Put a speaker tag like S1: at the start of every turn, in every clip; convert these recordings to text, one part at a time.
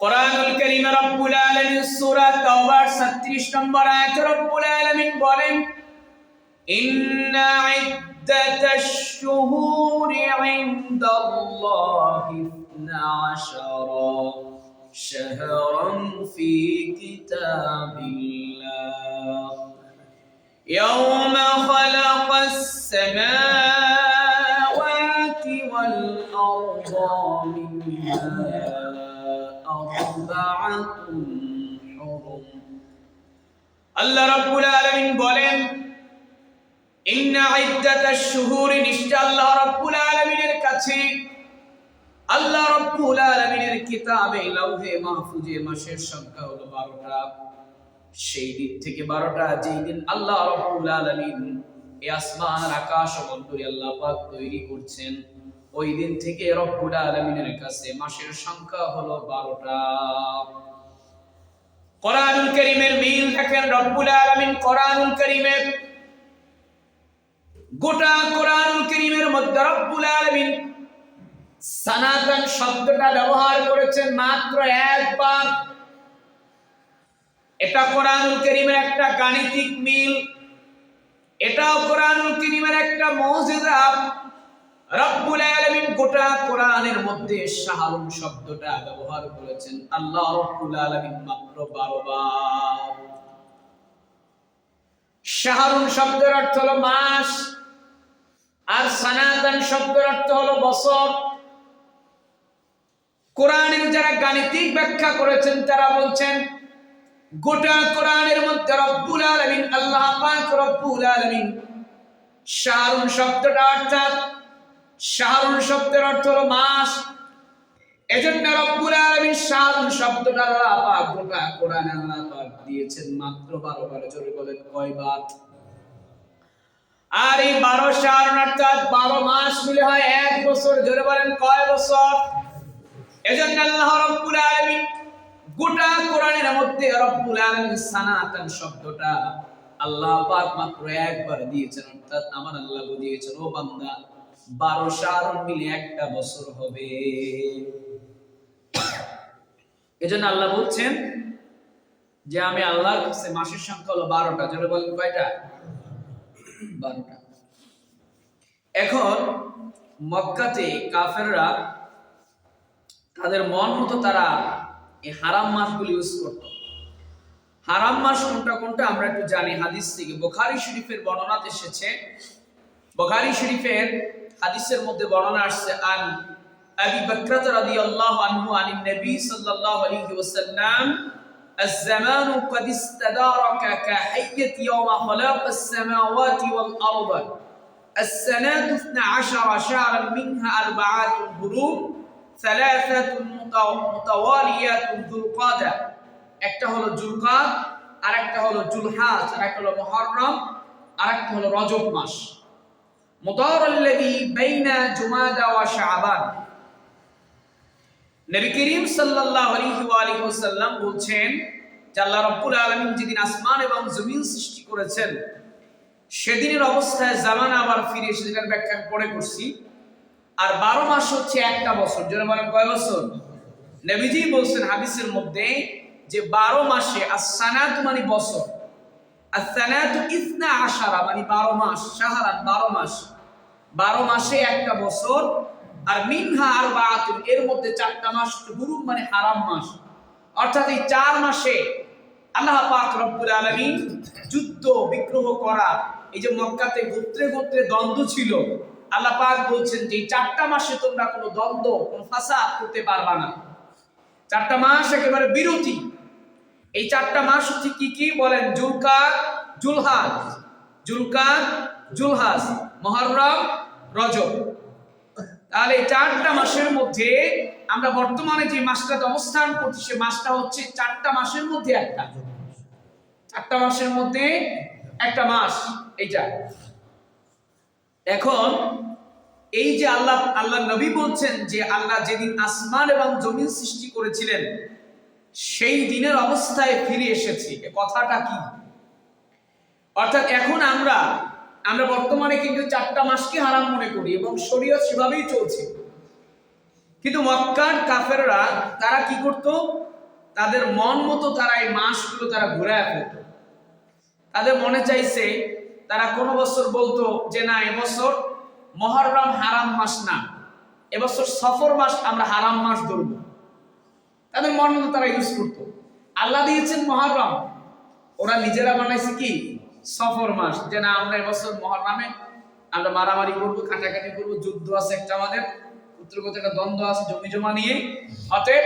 S1: কোরআনুল কারীমে রব্বুল আলামিন সূরা তাওবার 36 নম্বর আয়াতে রব্বুল আলামিন বলেন ইন্না ইদ্দাতাশ শুহুরি ইনদাল্লাহি 12 شهرا في كتاب الله يوم خلق السماوات والأرض منها أربعة حرم আল্লাহ রাব্বুল আলামিন বলেন, ইন্না ইদ্দাতাশ শুহুরি নিশ্চয় আল্লাহ রাব্বুল আলামিনের কাছে, আল্লাহ রাব্বুল আলামিনের কিতাবে লাউহে মাহফুজে মাসের সংখ্যা হলো 12টা সেই দিন থেকে 12টা যেই দিন আল্লাহ রাব্বুল আলামিন এই আসমান আর আকাশ অন্তরে আল্লাহ তৈরি করছেন। ওই দিন থেকে রব্বুল আলামিনের কাছে মাসের সংখ্যা হলো 12টা কোরআনুল কারীমের মিল দেখেন রব্বুল আলামিন কোরআনুল কারীমের গোটা কোরআনুল কারীমের মধ্যে রব্বুল আলামিন সনাতন শব্দটা ব্যবহার করেছেন মাত্র একবার। এটা কোরআনুল করিমের একটা গাণিতিক মিল। এটাও কোরআনুল কারীমের একটা মুজিজা। রব্বুল আলামিন গোটা কোরআনের মধ্যে শাহরুন শব্দটা ব্যবহার করেছেন। আল্লাহ রব্বুল আলামিন মাত্র 12 বার। শব্দের অর্থ হলো মাস, আর শব্দের অর্থ হলো বছর। যারা গাণিতিক ব্যাখ্যা করেছেন, তারা বলছেন, গোটা কোরআনের মধ্যে রব্বুল আলামিন, আল্লাহ পাক রব্বুল আলামিন শব্দটা অর্থাৎ শাহরুন শব্দের অর্থ হলো মাস। এজন্য রব্বুল আলামিন শাহরুন শব্দটা আল্লাহ পাক গোটা কোরআনে আল্লাহ পাক দিয়েছেন মাত্র 12 বার। জোরে বলেন কয়বার? আর এই 12 শাহরুন অর্থাৎ 12 মাস মিলে হয় এক বছর। জোরে বলেন কয় বছর? এজন্য আল্লাহ রব্বুল আলামিন গোটা কোরআনের মধ্যে রব্বুল আলামিন সানাতান শব্দটা আল্লাহ পাক মাত্র একবার দিয়েছেন। অর্থাৎ আমার আল্লাহ বুঝিয়েছেন ও বান্দা বারো সাল মিলে একটা বছর হবে। এজন্য আল্লাহ বলছেন যে আমি আল্লাহর কাছে মাসের সংখ্যা হলো বারোটা। যেটা বলেন কয়টা? বারোটা। এখন মক্কাতে কাফেররা তাদের মন মতো তারা এই হারাম মাসগুলি ইউজ করত। হারাম মাস কোনটা কোনটা আমরা একটু জানি। হাদিস থেকে বোখারি শরীফের বর্ণনাতে এসেছে। বোখারি শরীফের হাদিসের মধ্যে বর্ণনা আসছে আন আবি বকরত রাদিয়াল্লাহু আনহু আনিন নবী সাল্লাল্লাহু আলাইহি ওয়াসাল্লাম الزمان قد استدارك كحية يوم خلق السماوات والأرض السنة اثنا عشر شهرا منها أربعات حروم ثلاثة متواليات ذو القادة একটা হলো জুলকাদ আর একটা হলো জুলহাজ আর একটা হলো মুহররম আর একটা হলো রজব মাস মুদারাল্লাযী করিম বলছেন যেদিন আসমান এবং জমিন সৃষ্টি করেছেন, সেদিনের অবস্থায় আবার ফিরে যেটার ব্যাখ্যা করছি। আর বারো মাস হচ্ছে একটা বছর যেন বলেন কয় বছর? বলছেন হাদিসের মধ্যে যে বারো মাসে আসানাত মানে বছর আসানাত ইসনা আশারা মানে বারো মাস সাহারান বারো মাস। বারো মাসে একটা বছর, আর মিনহা আর বাতুল এর মধ্যে চারটা মাস হুরুম মানে হারাম মাস। অর্থাৎ এই চার মাসে আল্লাহ পাক রব্বুল আলামিন যুদ্ধ, বিগ্রহ করা, এই যে মক্কাতে গোত্রে গোত্রে দ্বন্দ্ব ছিল, আল্লাহ পাক বলছেন যে এই চারটা মাসে তোমরা কোনো দ্বন্দ্ব, কোনো ফাসাদ করতে পারবা না। চারটা মাস একেবারে বিরতি। এই চারটা মাস হচ্ছে কি কি বলেন? জুলকাদ জুলহাজ। জুলকাদ জুলহাজ। মহরম রজব, তাহলে চারটা মাসের মধ্যে আমরা বর্তমানে যে মাসটাতে অবস্থান করছি, সে মাসটা হচ্ছে চারটা মাসের মধ্যে একটা। চারটা মাসের মধ্যে একটা মাস, এইটা। এখন এই যে আল্লাহ আল্লাহ নবী বলছেন যে আল্লাহ যেদিন আসমান এবং জমিন সৃষ্টি করেছিলেন, সেই দিনের অবস্থায় ফিরে এসেছি। কথাটা কি? অর্থাৎ এখন আমরা আমরা বর্তমানে কিন্তু চারটা মাসকে হারাম মনে করি এবং শরীয়ত সেভাবেই চলছে। কিন্তু মক্কার কাফেররা তারা কি করত? তাদের মন মতো তারা এই মাসগুলো তারা ঘুরায় ফেলত। তাদের মনে চাইছে, তারা কোনো বছর বলতো যে না এবছর মহরম হারাম মাস না এবছর সফর মাস আমরা হারাম মাস ধরবো। তাদের মন মতো তারা ইউজ করতো। আল্লাহ দিয়েছেন মহরম। ওরা নিজেরা বানাইছে কি? সফর মাস, যে না আমরা এবছর মহরমে আমরা মারামারি করব, কাটাকাটি করব, যুদ্ধ আছে একটা আমাদের পুত্রগত একটা দ্বন্দ্ব আছে, জমি জমা নিয়ে অতএব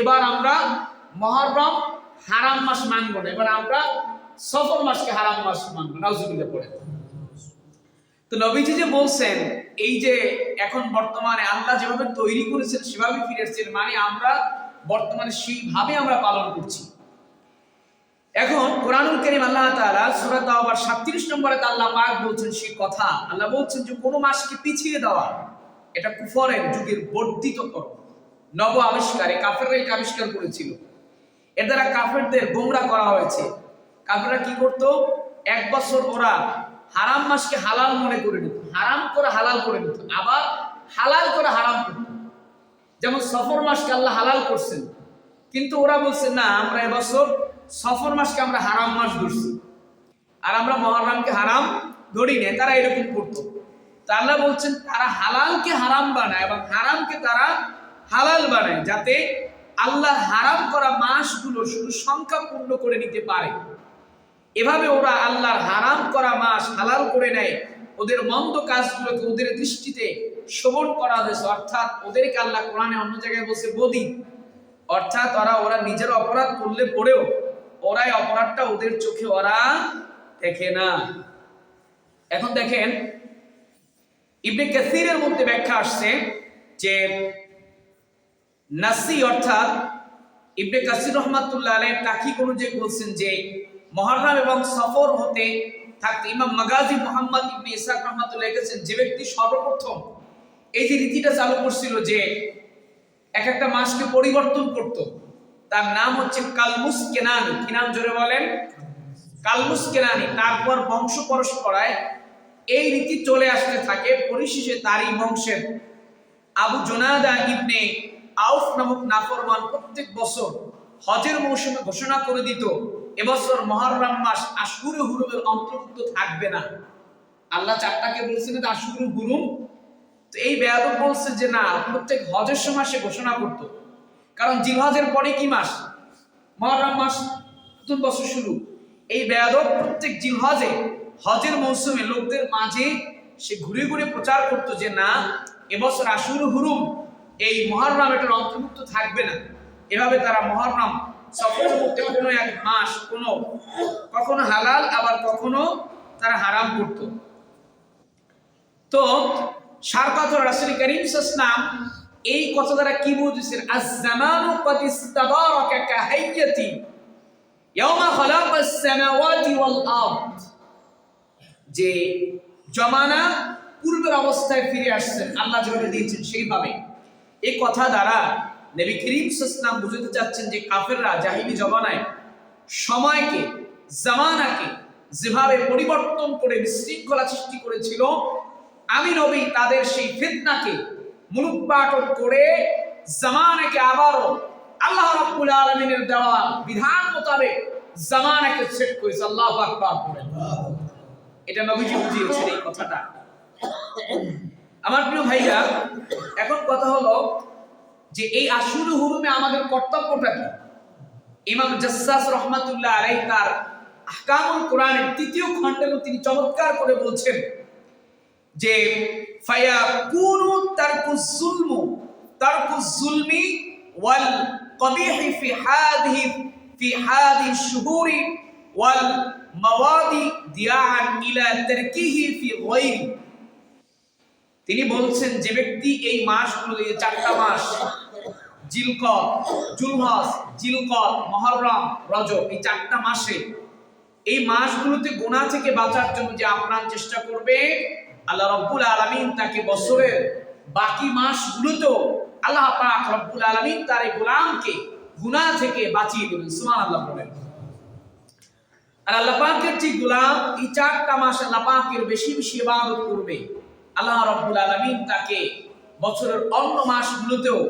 S1: এবার আমরা মহরম হারাম মাস মানবো না, এবার আমরা সফর মাসকে হারাম মাস মানবো নাউজুবিল্লাহ পড়ে। তো নবীজি যে বলছেন, এই যে এখন বর্তমানে আল্লাহ যেভাবে তৈরি করেছেন, সেভাবে ফিরে এসেছেন মানে আমরা বর্তমানে সেইভাবে আমরা পালন করছি। এখন কোরআনুল করিম আল্লাহ তাআলা সূরা তাওবার 37 নম্বরে আল্লাহ পাক বলছেন সেই কথা। আল্লাহ বলছেন যে কোনো মাসকে পিছিয়ে দেওয়া, এটা কুফরের যুগের বর্ধিত কর নব আবিষ্কারে কাফেররা এই আবিষ্কার করেছিল। এর দ্বারা কাফেরদের গোমরা করা হয়েছে। কাফেররা কি করত? এক বছর ওরা হারাম মাসকে হালাল মনে করে নিত। হারাম করে হালাল করে নিত। আবার হালাল করে হারাম করত যেমন সফর মাসকে আল্লাহ হালাল করছেন। কিন্তু ওরা বলছে, না, আমরা এবছর সফর মাসকে আমরা হারাম মাস ধরছি। আর আমরা মহরমকে হারাম ধরি না তারা এরকম করতো। তা আল্লাহ বলছেন, তারা হালালকে হারাম বানায় এবং হারামকে তারা হালাল বানায় যাতে আল্লাহ হারাম করা মাসগুলো শুধু সংখ্যা পূর্ণ করে নিতে পারে। এভাবে ওরা আল্লাহর হারাম করা মাস হালাল করে নেয়। ওদের মন্দ কাজগুলোকে ওদের দৃষ্টিতে শোভন করা হয়েছে। অর্থাৎ ওদেরকে আল্লাহ কোরআনে অন্য জায়গায় বসে বদি। অর্থাৎ ওরা ওরা নিজের অপরাধ করলে পড়েও ওরাই অপরাধটা ওদের চোখে ওরা দেখে না। এখন দেখেন, ইবনে কাসিরের মধ্যে ব্যাখ্যা আসছে যে নাসি অর্থাৎ ইবনে কাসির রহমাতুল্লাহ আলাইহ তাকিক অনুযায়ী বলছেন যে মহরম এবং সফর হতে থাকতে ইমাম মাগাজি মোহাম্মদ ইবনে ইসাক রহমাতুল্লাহ লিখেছেন যে ব্যক্তি সর্বপ্রথম এই যে রীতিটা চালু করছিল যে এক একটা মাসকে পরিবর্তন করত তার নাম হচ্ছে কালমুস কেনানি কি নাম জোরে বলেন? কালমুস কেনানি তারপর বংশ পরস্পরায় এই রীতি চলে আসতে থাকে। পরিশেষে তারই বংশের আবু জোনাদা ইবনে আউফ নামক নাফরমান প্রত্যেক বছর হজের মৌসুমে ঘোষণা করে দিত, এবছর মহরম মাস আশুর হুরুমের অন্তর্ভুক্ত থাকবে না। আল্লাহ চারটাকে বলছেন আশুর হুরুম তো এই বেয়াদব বলছে যে না, প্রত্যেক হজের সময় সে ঘোষণা করত। কারণ জিলহজের পরে কি মাস? মহরম মাস, নতুন বছর শুরু। এই বেয়াদব প্রত্যেক জিলহজে, হজের মৌসুমে লোকদের মাঝে সে ঘুরে ঘুরে প্রচার করত যে, না এবছর আশুর হুরুম, এই মহরম এটার অন্তর্ভুক্ত থাকবে না। এভাবে তারা মহরম সফর কোনো এক মাস, কোনো, কখনো হালাল, আবার কখনো তারা হারাম করত। তো সার কথা রাসূল করিম সাল্লাম এই কথা দ্বারা কি বুঝছেন আজ-জামানু ইস্তাবারাকা কাহাইয়াতি ইয়াওমা খালাকাস সামাওয়াতি ওয়াল আরদ। যে জমানা পূর্বের অবস্থায় ফিরে আসছেন, আল্লাহ যেভাবে দিয়েছেন সেইভাবে। এই কথা দ্বারা নবী করিম সাল্লাম বুঝতে চাচ্ছেন যে কাফেররা জাহিলি জমানায় সময়কে, জামানাকে যেভাবে পরিবর্তন করে বিশৃঙ্খলা সৃষ্টি করেছিল, আমি নবী তাদের সেই ফিতনাকে মূলোৎপাটন করে জামানাকে আবারও আল্লাহ রাব্বুল আলামিনের দেওয়া বিধান মোতাবেক জামানাকে সেট করেছে আল্লাহ আকবার বলেন এটা নবীজি বুঝিয়েছেন এই কথাটা। আমার প্রিয় ভাইরা এখন কথা হলো যে এই আশুর হুরুমে আমাদের কর্তব্যটা কি? ইমাম জাসসাস রহমাতুল্লাহ আলাই তার আহকামুল কোরআনের তৃতীয় খণ্ডে তিনি চমৎকার করে বলছেন যে তিনি বলছেন, যে ব্যক্তি এই মাসগুলো, এই চারটা মাস, জিলকত, জুলহজ, জিলকত, মহরম, রজব, এই চারটা মাসে, এই মাসগুলোতে গোনা থেকে বাঁচার জন্য যে আপ্রাণ চেষ্টা করবে আল্লাহ রব্বুল আলামিন তাকে বছরের বাকি মাসগুলোতেও আল্লাহ পাক রব্বুল আলামিন তার এই গোলামকে গুনাহ থেকে বাঁচিয়ে দেবেন, সুবহানাল্লাহ বলেন। আর আল্লাহ পাকের যে গোলাম, এই চারটা মাস আল্লাহ পাকের বেশি বেশি করবে। আল্লাহ রব্বুল আলামিন তাকে বছরের অন্য মাসগুলোতেও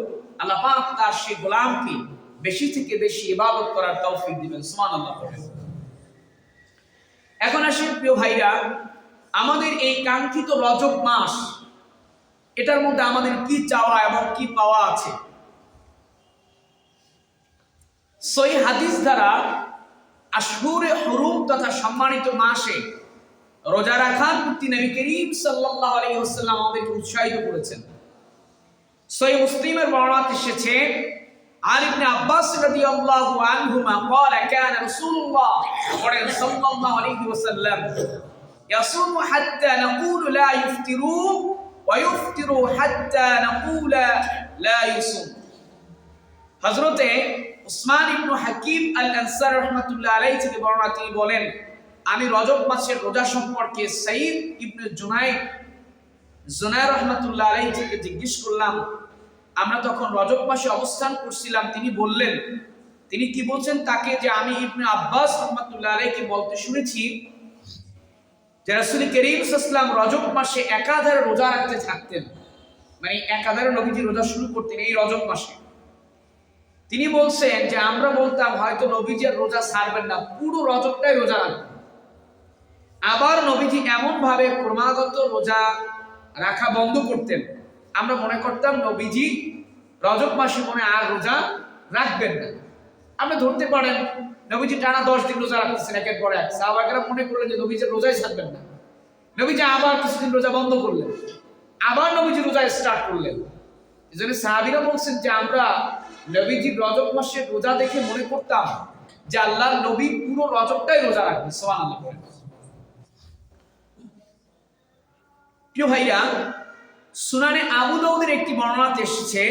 S1: আল্লাহ পাক তার সেই গোলামকে বেশি থেকে বেশি ইবাদত করার তৌফিক দিবেন, সুবহানাল্লাহ বলেন। এখন আসি প্রিয় ভাইরা আমাদের এই কাঙ্ক্ষিত রজব মাস, এটার মধ্যে আমাদের কি চাওয়া এবং কি পাওয়া আছে? সই হাদিস দ্বারা আসুরে হরুম তথা সম্মানিত মাসে রোজা রাখার প্রতি নবী করিম সাল্লাহ আলী হোসাল্লাম আমাদেরকে উৎসাহিত করেছেন। সই মুসলিমের বর্ণাত এসেছে আর ইবনে আব্বাস রাদিয়াল্লাহু আনহুমা ক্বালা يصوم حتى نقول لا يفطروا ويفطر حتى نقول لا يصوم হযরতে উসমান ইবনু হাকিম আল আনসার রহমাতুল্লাহ আলাইহি থেকে বর্ণনা তিনি বলেন আমি রজব মাসের রোজা সম্পর্কে সাইদ ইবনে জুনাইদ জুনাইদ রহমাতুল্লাহ আলাইহি থেকে জিজ্ঞেস করলাম আমরা তখন রজব মাসে অবস্থান করছিলাম তিনি বললেন তিনি কি বলছেন তাকে যে আমি ইবনে আব্বাস রহমাতুল্লাহ আলাইহি বলতে শুনেছি যে করিম সাল্লাম রজব মাসে একাধারে রোজা রাখতে থাকতেন মানে একাধারে নবীজি রোজা শুরু করতেন এই রজব মাসে। তিনি বলছেন যে আমরা বলতাম হয়তো নবীজির রোজা ছাড়বেন না, পুরো রজবটাই রোজা রাখবেন। আবার নবীজি এমন ভাবে ক্রমাগত রোজা রাখা বন্ধ করতেন। আমরা মনে করতাম নবীজি রজব মাসে মনে আর রোজা রাখবেন না। আপনি ধরতে পারেন নবীজি টানা দশ দিন রোজা রাখতেছেন, একের পর এক। সাহাবাকেরা মনে করলেন যে নবীজি রোজাই ছাড়বেন না। নবীজি আবার কিছুদিন রোজা বন্ধ করলেন। আবার নবীজি রোজা স্টার্ট করলেন। এই জন্য সাহাবিরা বলছেন যে, আমরা নবীজি রজব মাসের রোজা দেখে মনে করতাম যে আল্লাহর নবী পুরো রজবটাই রোজা রাখবে সোহান আল্লাহ প্রিয় ভাইয়া, সুনানে আবু দাউদের একটি বর্ণনাতে এসেছে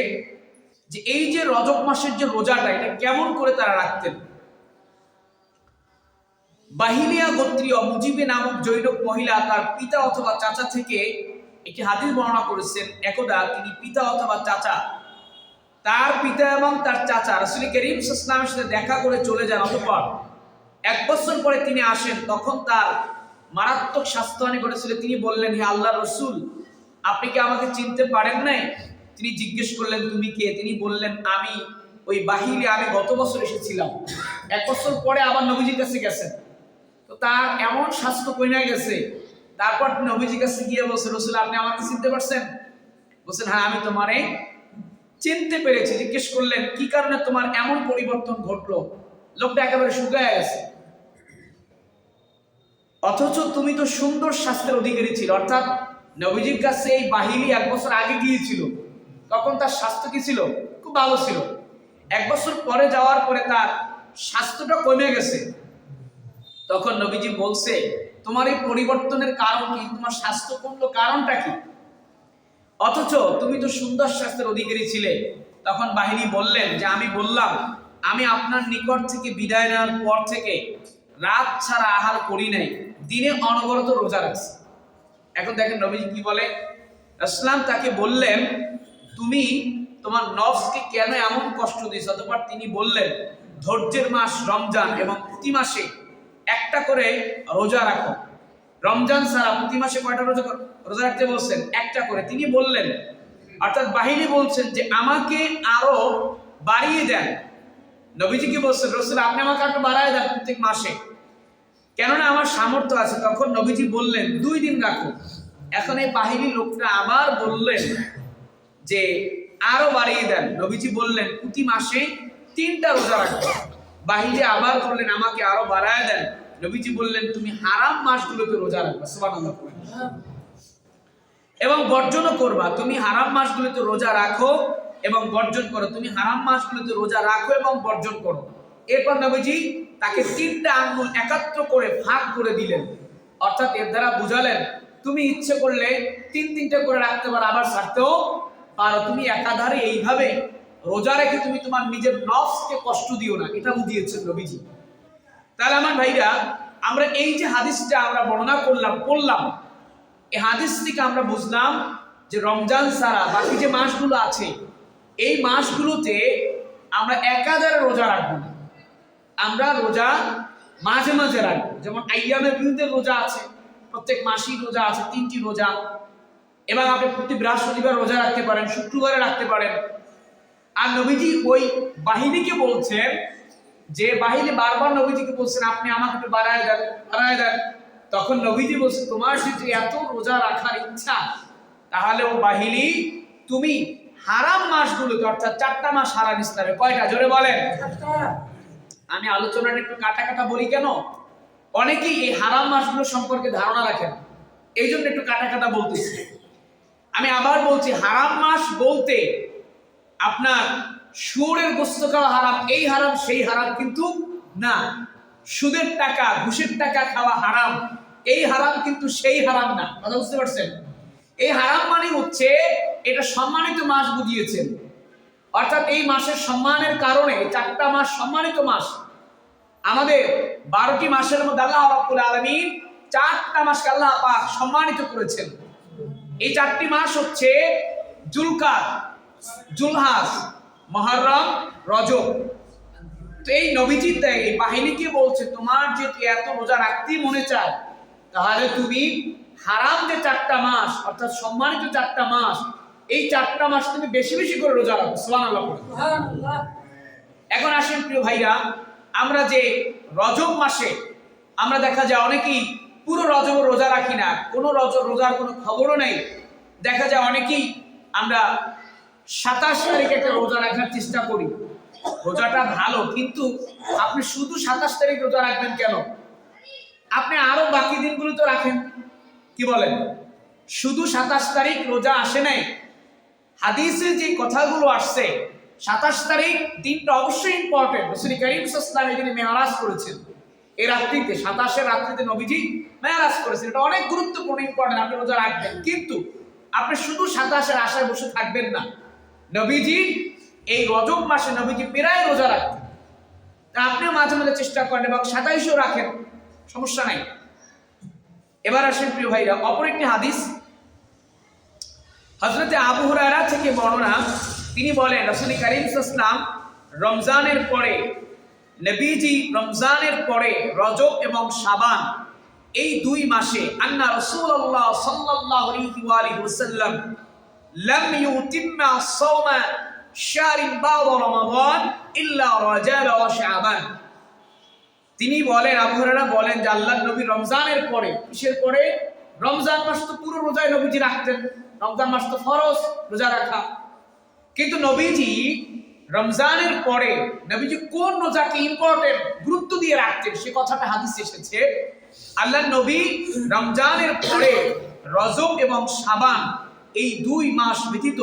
S1: যে, এই যে রজব মাসের যে রোজাটা, এটা কেমন করে তারা রাখতেন? বাহিলিয়া গোত্রীয় মুজিবে নামক জৈনক মহিলা তার পিতা অথবা চাচা থেকে একটি হাদিস বর্ণনা করেছেন। একদা তিনি পিতা অথবা চাচা। তার পিতা এবং তার চাচা রসুল করিম ইসলামের সাথে দেখা করে চলে যান অতপর। এক বছর পরে তিনি আসেন। তখন তার মারাত্মক স্বাস্থ্যহানি ঘটেছিল। তিনি বললেন, হে আল্লাহ রসুল, আপনি কি আমাকে চিনতে পারেন নাই? তিনি জিজ্ঞেস করলেন, তুমি কে? তিনি বললেন, আমি ওই বাহিরে আমি গত বছর এসেছিলাম। এক বছর পরে আবার নবীজির কাছে গেছেন। তো তার এমন স্বাস্থ্য কইনা গেছে। তারপর নবীজির কাছে গিয়ে বলছে, রসুল, আপনি আমাকে চিনতে পারছেন? বলছেন হ্যাঁ আমি তোমারে চিনতে পেরেছি। জিজ্ঞেস করলেন, কি কারণে তোমার এমন পরিবর্তন ঘটলো? লোকটা একেবারে শুকায় গেছে। অথচ তুমি তো সুন্দর স্বাস্থ্যের অধিকারী ছিল। অর্থাৎ নবীজির কাছে এই বাহিনী এক বছর আগে গিয়েছিল। তখন তার স্বাস্থ্য কি ছিল? খুব ভালো ছিল। এক বছর পরে যাওয়ার পরে তার স্বাস্থ্যটা কমে গেছে। তখন নবীজি বলছে, তোমার এই পরিবর্তনের কারণ কি? তোমার স্বাস্থ্য কমলো কারণটা কি? অথচ তুমি তো সুন্দর স্বাস্থ্যের অধিকারী ছিলে। তখন বাহিনী বললেন যে, আমি বললাম, আমি আপনার নিকট থেকে বিদায় নেওয়ার পর থেকে রাত ছাড়া আহার করি নাই। দিনে অনবরত রোজা রাখছি। এখন দেখেন নবীজি কি বলে? ইসলাম তাকে বললেন, তুমি তোমার নফসকে কেন এমন কষ্ট দিয়েছ? অতপর তিনি বললেন, ধৈর্যের মাস রমজান এবং প্রতি মাসে একটা করে রোজা রাখো। রমজান ছাড়া প্রতি মাসে কয়টা রোজা রোজা রাখতে বলছেন? একটা করে। তিনি বললেন, অর্থাৎ বাহিনী বলছেন যে, আমাকে আরও বাড়িয়ে দেন। নবীজি কি বলছেন, রসুল, আপনি আমাকে একটু বাড়ায় দেন প্রত্যেক মাসে। কেননা আমার সামর্থ্য আছে। তখন নবীজি বললেন, দুই দিন রাখো। এখন এই বাহিনী লোকটা আবার বললেন যে, আরও বাড়িয়ে দেন। নবীজি বললেন, প্রতি মাসে তিনটা রোজা রাখো। বাহিনী আবার বললেন, আমাকে আরও বাড়ায় দেন। নবীজি বললেন, তুমি হারাম মাসগুলোতে রোজা রাখবে, সুবহানাল্লাহ। এবং বর্জনও করবা, তুমি হারাম মাসগুলোতে রোজা রাখো এবং বর্জন করো। তুমি হারাম মাসগুলোতে রোজা রাখো এবং বর্জন করো। এরপর নবীজি তাকে তিনটা আঙ্গুল একাত্র করে ভাগ করে দিলেন। অর্থাৎ এর দ্বারা বুঝালেন, তুমি ইচ্ছে করলে তিন তিনটা করে রাখতে পারো, আবার ছাড়তেও পারো। তুমি একাধারে এইভাবে রোজা রেখে তুমি তোমার নিজের নফসকে কষ্ট দিও না। এটা বুঝিয়েছেন নবীজি। তাহলে আমার ভাইরা, আমরা এই যে হাদিসটা আমরা বর্ণনা করলাম, পড়লাম এই হাদিস থেকে আমরা বুঝলাম যে রমজান সারা বাকি যে মাসগুলো আছে, এই মাসগুলোতে আমরা একাধারে রোজা রাখব আমরা রোজা মাঝে মাঝে রাখব। যেমন আইয়ামের বিরুদ্ধে রোজা আছে, প্রত্যেক মাসিক রোজা আছে, তিনটি রোজা। এবং আপনি প্রতি বৃহস্পতিবার রোজা রাখতে পারেন, শুক্রবারে রাখতে পারেন। আর নবীজি ওই বাহিনীকে বলছেন যে বাহিনী বারবার নবীজিকে বলছেন, আপনি আমাকে একটু বাড়ায় দেন বাড়ায় দেন। তখন নবীজি বলছে তোমার যদি এত রোজা রাখার ইচ্ছা, তাহলে ও বাহিনী, তুমি হারাম মাসগুলোতে অর্থাৎ চারটা মাস হারাম ইসলামে। কয়টা? জোরে বলেন। আমি আলোচনাটা একটু কাটা কাটা বলি কেন? অনেকেই এই হারাম মাসগুলো সম্পর্কে ধারণা রাখেন। এই জন্য একটু কাটা কাটা বলতেছি। আমি আবার বলছি, হারাম মাস বলতে আপনার সুরের গোস্ত খাওয়া হারাম, এই হারাম, সেই হারাম কিন্তু না। সুদের টাকা, ঘুষের টাকা খাওয়া হারাম। এই হারাম কিন্তু সেই হারাম না। কথা বুঝতে পারছেন? এই হারাম মানে হচ্ছে এটা সম্মানিত মাস বুঝিয়েছেন। অর্থাৎ এই মাসের সম্মানের কারণে চারটা মাস সম্মানিত মাস, আমাদের বারোটি মাসের মধ্যে আল্লাহ রাব্বুল আলামিন চারটা মাসকে আল্লাহ পাক সম্মানিত করেছেন। এই চারটি মাস হচ্ছে জুলকাত জুলহাস মহরম রজব। তো এই নবীজি এই বাহিনীকে বলছে তোমার যে এত রোজা রাখতেই মনে চায় তাহলে তুমি হারাম যে চারটা মাস অর্থাৎ সম্মানিত চারটা মাস এই চারটা মাস তুমি বেশি বেশি করে রোজা রাখো। সুবহানাল্লাহ পড়ে। এখন আসেন প্রিয় ভাইরা আমরা যে রজব মাসে আমরা দেখা যায় অনেকেই পুরো রজব রোজা রাখি না কোনো রজ রোজার কোনো খবরও নেই। দেখা যায় অনেকেই আমরা সাতাশ তারিখে একটা রোজা রাখার চেষ্টা করি। রোজাটা ভালো, কিন্তু আপনি শুধু সাতাশ তারিখ রোজা রাখবেন কেন? আপনি আরও বাকি দিনগুলো তো রাখেন। কি বলেন? শুধু সাতাশ তারিখ রোজা আসে নাই। হাদিসে যে কথাগুলো আসছে, সাতাশ তারিখ দিনটা অবশ্যই ইম্পর্টেন্ট শ্রী করিম ইসলামে যিনি মেয়ারাজ করেছেন। এই রাত্রিতে, সাতাশের রাত্রিতে নবীজি মেয়ারাজ করেছেন। এটা অনেক গুরুত্বপূর্ণ ইম্পর্টেন্ট আপনি রোজা রাখবেন। কিন্তু আপনি শুধু সাতাশের আশায় বসে থাকবেন না। নবীজি, এই রজব মাসে নবীজি প্রায় রোজা রাখতেন। তা আপনিও মাঝে মাঝে চেষ্টা করেন এবং সাতাইশও রাখেন, সমস্যা নাই। এবার আসেন প্রিয় ভাইরা, অপর একটি হাদিস। হজরতে আবু হুরায়রা থেকে বর্ণনা, তিনি বলেন, রসুল করিম ইসলাম রমজানের পরে, নবীজি রমজানের পরে রজব এবং সাবান এই দুই মাসে আন্না আলাইহি ওয়া আলিহি ওয়াসাল্লাম লাম ইউতিম্মা সাওমা শাহরিন বা'দা রমাদান ইল্লা রাজাব ওয়া শাবান তিনি বলেন, আবু হুরায়রা বলেন যে আল্লাহর নবী রমজানের পরে, কিসের পরে? রমজান মাস তো পুরো রোজায় নবীজি রাখতেন। রমজান মাস তো ফরজ, রোজা রাখা। কিন্তু নবীজি রমজানের পরে নবীজি কোন রোজাকে ইম্পর্টেন্ট গুরুত্ব দিয়ে রাখতেন? সে কথাটা হাদিস এসেছে। আল্লাহ নবী রমজানের পরে রজব এবং সাবান এই দুই মাস ব্যতীত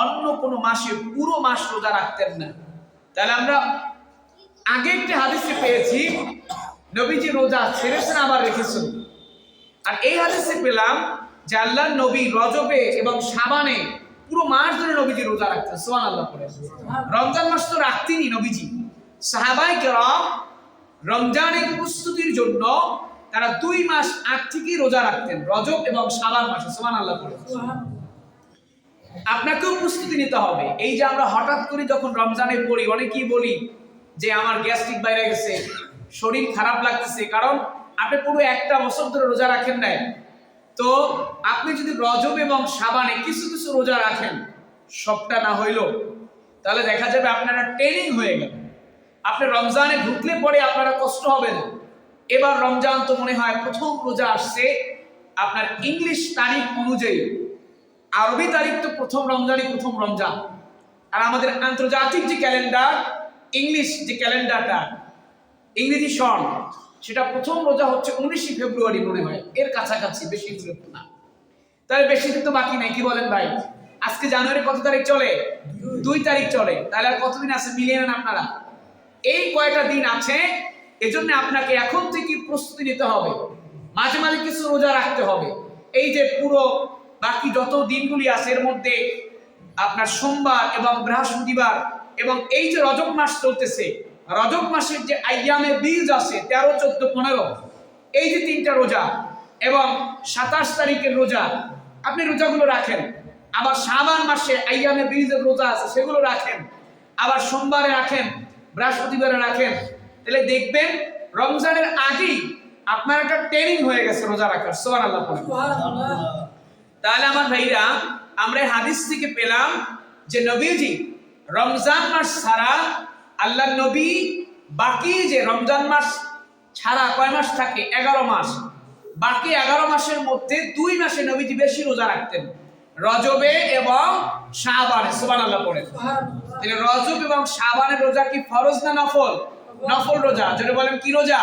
S1: অন্য কোনো মাসে পুরো মাস রোজা রাখতেন না। তাহলে আমরা আগে একটি হাদিসে পেয়েছি নবীজি রোজা ছেড়েছেন আবার রেখেছেন। আর এই হাদিসে পেলাম যে আল্লাহ নবী রজবে এবং সাবানে পুরো মাস ধরে নবীজি রোজা রাখতেন সোহান আল্লাহ করে রমজান মাস তো রাখতেনই নবীজি। সাহাবাই কেরাম রমজানের প্রস্তুতির জন্য তারা দুই মাস আগ থেকেই রোজা রাখতেন রজব এবং সাবান মাসে সোহান আল্লাহ করে আপনাকেও প্রস্তুতি নিতে হবে। এই যে আমরা হঠাৎ করে যখন রমজানে পড়ি, অনেকেই বলি যে আমার গ্যাস্ট্রিক বাইরে গেছে, শরীর খারাপ লাগতেছে, কারণ আপনি পুরো একটা বছর ধরে রোজা রাখেন নাই। তো আপনি যদি রজব এবং সাবানে কিছু কিছু রোজা রাখেন, সবটা না হইল, তাহলে দেখা যাবে আপনারা ট্রেনিং হয়ে গেল আপনি রমজানে ঢুকলে পরে আপনারা কষ্ট হবে না এবার রমজান তো মনে হয় প্রথম রোজা আসছে, আপনার ইংলিশ তারিখ অনুযায়ী। আরবি তারিখ তো প্রথম রমজানই প্রথম রমজান। আর আমাদের আন্তর্জাতিক যে ক্যালেন্ডার, ইংলিশ যে ক্যালেন্ডারটা, ইংরেজি সন সেটা প্রথম রোজা হচ্ছে উনিশে ফেব্রুয়ারি মনে হয়। এর কাছাকাছি, বেশি দূরে না। তাহলে বেশি দিন তো বাকি নাই, কি বলেন ভাই? আজকে জানুয়ারি কত তারিখ চলে? দুই তারিখ চলে। তাহলে আর কতদিন আছে মিলিয়ে নেন আপনারা? এই কয়টা দিন আছে, এজন্য আপনাকে এখন থেকে প্রস্তুতি নিতে হবে। মাঝে মাঝে কিছু রোজা রাখতে হবে। এই যে পুরো বাকি যত দিনগুলি আছে, এর মধ্যে আপনার সোমবার এবং বৃহস্পতিবার এবং এই যে রজব মাস চলতেছে, রজব মাসের যে আইয়ামে বীজ আছে, তেরো, চোদ্দ, পনেরো, এই যে তিনটা রোজা এবং সাতাশ তারিখের রোজা, আপনি রোজাগুলো রাখেন। আবার সাবান মাসে আইয়ামে বীজের রোজা আছে, সেগুলো রাখেন। আবার সোমবারে রাখেন, বৃহস্পতিবারে রাখেন। তাহলে দেখবেন, রমজানের আগেই আপনার একটা ট্রেনিং হয়ে গেছে রোজা রাখার। সোয়ান আল্লাহ। তাহলে আমার ভাইরা আমরা হাদিস থেকে পেলাম যে নবীজি রমজান মাস ছাড়া আল্লাহ নবী বাকি যে রমজান মাস ছাড়া কয় মাস থাকে? এগারো মাস। বাকি এগারো মাসের মধ্যে দুই মাসে নবীজি বেশি রোজা রাখতেন। রজবে এবং শাহবানে সুবান আল্লাহ পড়েন তাহলে রজব এবং শাবানের রোজা কি ফরজ না নফল? নফল রোজা যেটা বলেন কি রোজা?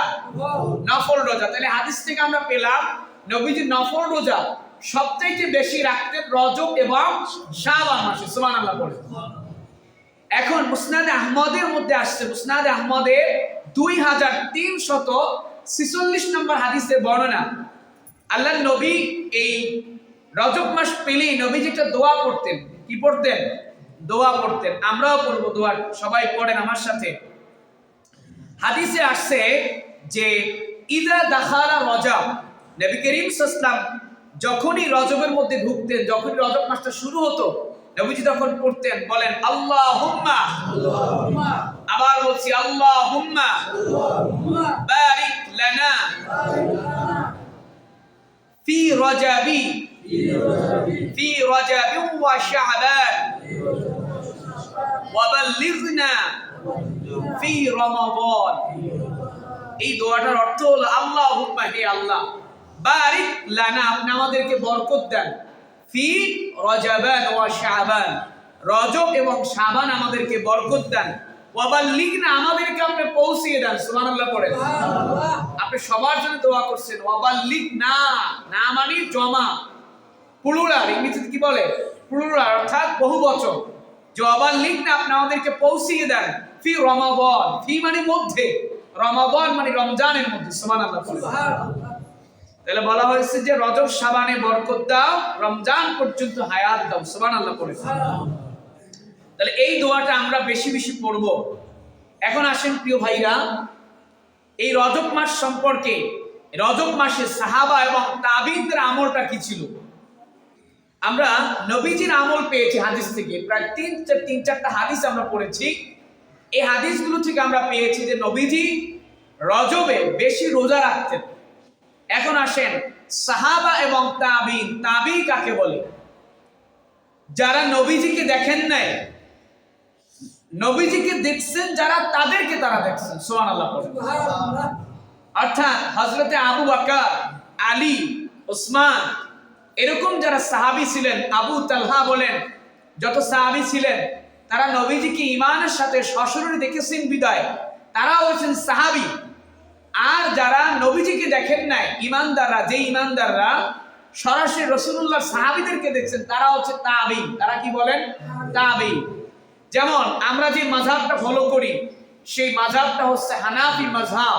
S1: নফল। রোজা। তাহলে হাদিস থেকে আমরা পেলাম নবীজি নফল রোজা সবচাইতে বেশি রাখতেন রজব এবং শাবান মাসে, সুবহানাল্লাহ বলে এখন মুসনাদ আহমদের মধ্যে আসছে। মুসনাদ আহমদের দুই হাজার তিনশত ছিচল্লিশ নম্বর হাদিসের বর্ণনা আল্লাহ নবী এই রজব মাস পেলেই নবীজি একটা দোয়া করতেন, কি পড়তেন? দোয়া পড়তেন। আমরাও পড়ব দোয়া, সবাই পড়েন আমার সাথে। হাদিসে আসছে যে, ইদা দাখালা রজব নবী করিম সাল্লাম যখনই রজবের মধ্যে ঢুকতেন, যখনই রজব মাসটা শুরু হতো, নবীজি তখন পড়তেন, বলেন আল্লাহ হুম্মা আবার বলছি আল্লাহ হুম্মা বারিক লানা। ফি রজাবি। ফি রজাবি ওয়া শাবান ফি রমাদান। এই দোয়াটার অর্থ হলো আল্লাহ হুম্মা হে আল্লাহ। বারিক লানা আপনি আমাদেরকে বরকত দেন। ফি রজাবান ওয়া শাবান। রজব এবং শাবান আমাদেরকে বরকত দেন। ওয়াবাল্লিগনা আমাদেরকে আপনি পৌঁছিয়ে দেন। সুবহানাল্লাহ পড়েন। আপনি সবার জন্য দোয়া করছেন। ওয়াবাল্লিগ না না মানে জমা। প্লুরাল ইংরেজিতে কি বলে? প্লুরাল অর্থাৎ বহু বচন। জবান লিখ না আপনি আমাদেরকে পৌঁছিয়ে দেন। ফি রমাবন ফি মানে মধ্যে। রমাবন মানে রমজানের মধ্যে। সমান আল্লাহ বলে। তাহলে বলা হয়েছে যে রজব সাবানে বরকত দাও রমজান পর্যন্ত হায়াত দাও সমান আল্লাহ করে তাহলে এই দোয়াটা আমরা বেশি বেশি পড়ব। এখন আসেন প্রিয় ভাইরা, এই রজব মাস সম্পর্কে, রজব মাসে সাহাবা এবং তাবিনদের আমলটা কি ছিল? আমরা নবীজির আমল পেয়েছি হাদিস থেকে, প্রায় তিন চার, তিন চারটা হাদিস আমরা পড়েছি। এই হাদিসগুলো থেকে আমরা পেয়েছি যে নবীজি রজবে বেশি রোজা রাখতেন। এখন আসেন সাহাবা এবং তাবিন তাবি কাকে বলে? যারা নবীজিকে দেখেন নাই নবীজিকে দেখছেন যারা তাদেরকে তারা দেখছেন সোহান আল্লাহ অর্থাৎ হজরতে আবু বাকার আলী ওসমান এরকম যারা সাহাবি ছিলেন আবু তালহা বলেন যত সাহাবি ছিলেন তারা নবীজিকে ইমানের সাথে সশরীরে দেখেছেন বিদায় তারা হচ্ছেন সাহাবি। আর যারা নবীজিকে দেখেন নাই ইমানদাররা যে ইমানদাররা সরাসরি রসুল্লাহ সাহাবিদেরকে দেখছেন তারা হচ্ছে তাবি তারা কি বলেন? তাবি যেমন আমরা যে মাঝাবটা ফলো করি সেই মাঝাবটা হচ্ছে হানাফি মাঝাব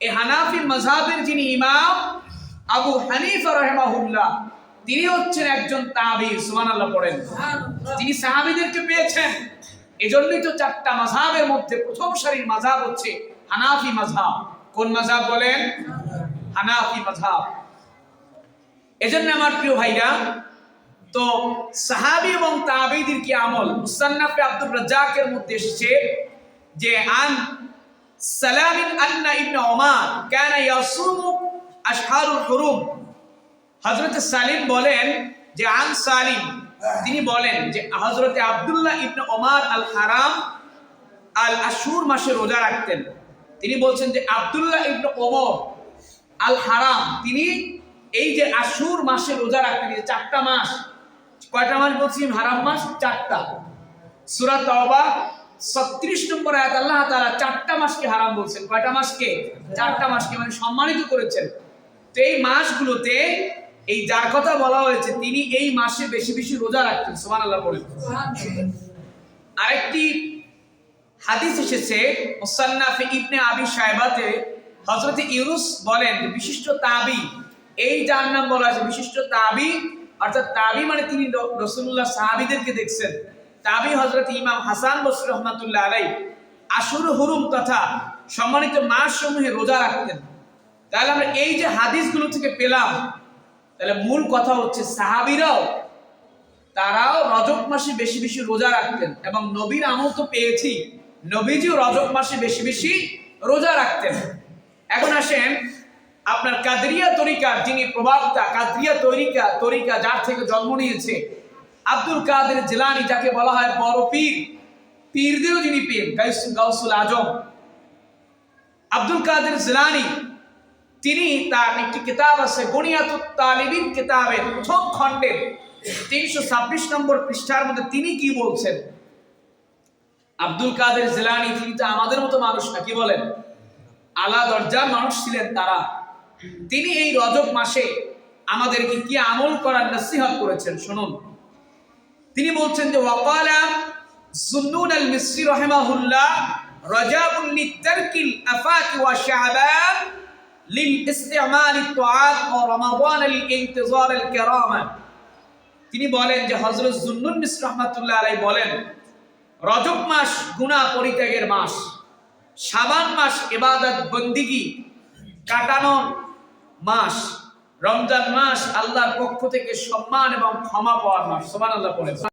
S1: এই হানাফি মাঝাবের যিনি ইমাম আবু হানিফা রহমাহুল্লাহ তিনি হচ্ছেন একজন তাবির আল্লাহ পড়েন। তিনি সাহাবিদেরকে পেয়েছেন। এজন্যই তো চারটা মাযহাবের মধ্যে প্রথম সারির মাযহাব হচ্ছে হানাফি মাযহাব কোন মাযহাব বলেন? হানাফি মাযহাব এজন্য আমার প্রিয় ভাইরা, তো সাহাবি এবং তাবিদের কি আমল? মুসান্নাফে আব্দুর রাজ্জাকের মধ্যে এসেছে যে, আন সালামিন আন্না ইবনে ওমর কানা ইয়াসুমু আশহারুল হুরুম। হযরত সালিম বলেন যে, আন সালিম, তিনি বলেন যে, হযরতে আব্দুল্লাহ ইবনে ওমর আল হারাম আল আশুর মাসে রোজা রাখতেন। তিনি বলছেন যে আবদুল্লাহ ইবনে ওমর আল হারাম তিনি এই যে আশুর মাসে রোজা রাখতেন যে চারটা মাস কয়টা মাস বলছি? হারাম মাস চারটা। সূরা তওবা 36 নম্বর আয়াত আল্লাহ তাআলা চারটা মাসকে হারাম বলছেন। কয়টা মাসকে? চারটা মাসকে মানে সম্মানিত করেছেন। তো এই মাসগুলোতে এই যার কথা বলা হয়েছে তিনি এই মাসে বেশি বেশি রোজা রাখতেন সুবহানাল্লাহ বলেন। আরেকটি হাদিস এসেছে, মুসান্নাফে ইবনে আবি সাহেবাতে হযরত ইউনুস বলেন বিশিষ্ট তাবি, এই যার নাম বলা আছে বিশিষ্ট তাবি, অর্থাৎ তাবি মানে তিনি রসুল্লাহ সাহাবিদেরকে দেখছেন। তাবি হযরত ইমাম হাসান বসরি রহমাতুল্লাহ আলাই আশুর হুরুম তথা সম্মানিত মাস সমূহে রোজা রাখতেন। তাহলে আমরা এই যে হাদিসগুলো থেকে পেলাম, তাহলে মূল কথা হচ্ছে সাহাবিরাও, তারাও রজব মাসে বেশি বেশি রোজা রাখতেন এবং নবীর আমল তো পেয়েছি। নবীজিও রজব মাসে বেশি বেশি রোজা রাখতেন। এখন আসেন, আপনার কাদরিয়া তরিকার যিনি প্রভাবতা কাদরিয়া তরিকা তরিকা যার থেকে জন্ম নিয়েছে, আব্দুল কাদের জেলানি যাকে বলা হয় বড় পীর, পীরদেরও যিনি পীর গাউসুল আজম। আব্দুল কাদের জেলানি, তিনি তার একটি কিতাব আছে গনিয়াতুত তালিবিন কিতাবের প্রথম খণ্ডের তিনশো ছাব্বিশ নম্বর পৃষ্ঠার মধ্যে তিনি কি বলছেন? আব্দুল কাদের জেলানি তিনি তো আমাদের মতো মানুষ না, কি বলেন? আলা দরজার মানুষ ছিলেন তারা। তিনি এই রজব মাসে আমাদেরকে কি আমল করার নসিহত করেছেন? শুনুন। তিনি বলছেন যে, ওয়াকালা সুন্নুন আল মিসরি রহিমাহুল্লাহ রজাবুন লিতারকিল আফাক ওয়া শাবান লিল ইসতিমাল আত ওয়া রমাদান আল ইনতিজার আল কিরামা। তিনি বলেন যে, হযরত জুন্নুন মিসর রহমাতুল্লাহ আলাইহি বলেন রজব মাস গুণা পরিত্যাগের মাস। সাবান মাস এবাদত বন্দিগি কাটানো মাস। রমজান মাস আল্লাহর পক্ষ থেকে সম্মান এবং ক্ষমা পাওয়ার মাস। সমান আল্লাহ পড়েন।